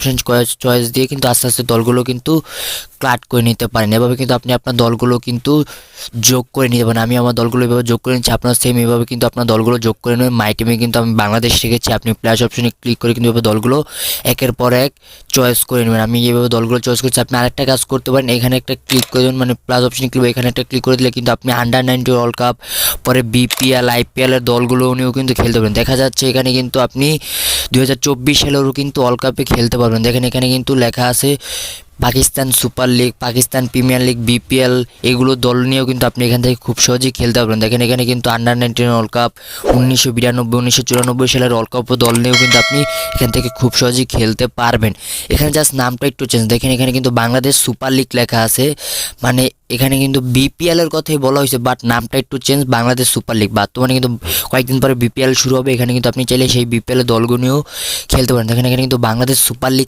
Option choice choice দিয়ে কিন্তু আস্তে আস্তে দলগুলো কিন্তু ক্লাট করে নিতে পারেন। এভাবে কিন্তু আপনি আপনার দলগুলো কিন্তু যোগ করে নিতে পারেন। আমি আমার দলগুলো এভাবে যোগ করে নিচ্ছি, আপনার সেম এভাবে কিন্তু আপনার দলগুলো যোগ করে নেবেন। মাই টিমে কিন্তু আমি বাংলাদেশ শিখেছি আপনি প্লাস অপশনে ক্লিক করে কিন্তু এভাবে দলগুলো একের পর এক চয়েস করে নেবেন। আমি এইভাবে দলগুলো চয়েস করছি, আপনি আরেকটা কাজ করতে পারেন, এখানে একটা ক্লিক করে দেবেন মানে প্লাস অপশনে ক্লিক এখানে একটা ক্লিক করে দিলে কিন্তু আপনি আন্ডার নাইনটি ওয়ার্ল্ড কাপ পরে বিপিএল আইপিএল এর দলগুলো নিয়েও কিন্তু খেলতে পারেন। দেখা যাচ্ছে এখানে কিন্তু আপনি দুই হাজার চব্বিশ সালেরও কিন্তু ওয়ার্ল্ড কাপে খেলতে পারবেন। দেখেন এখানে কিন্তু লেখা আছে Pakistan super league, Pakistan premier league, BPL, এগুলো দল নিয়েও কিন্তু আপনি এখান থেকে খুব সহজেই খেলতে পারবেন। দেখেন এখানে কিন্তু আন্ডার নাইনটিন ওয়ার্ল্ড কাপ উনিশশো বিরানব্বই, উনিশশো চুরানব্বই সালের ওয়ার্ল্ড কাপ দল নিয়েও কিন্তু আপনি এখান থেকে খুব সহজেই খেলতে পারবেন। এখানে জাস্ট নামটা একটু চেঞ্জ দেখেন এখানে কিন্তু বাংলাদেশ সুপার লিগ লেখা আছে মানে এখানে কিন্তু বিপিএল এর কথাই বলা হয়েছে বাট নামটা একটু চেঞ্জ বাংলাদেশ সুপার লিগ বর্তমানে কিন্তু কয়েকদিন পরে বিপিএল শুরু হবে, এখানে কিন্তু আপনি চাইলে সেই বিপিএল দলগুলো খেলতে পারেন। এখানে কিন্তু বাংলাদেশ সুপার লিগ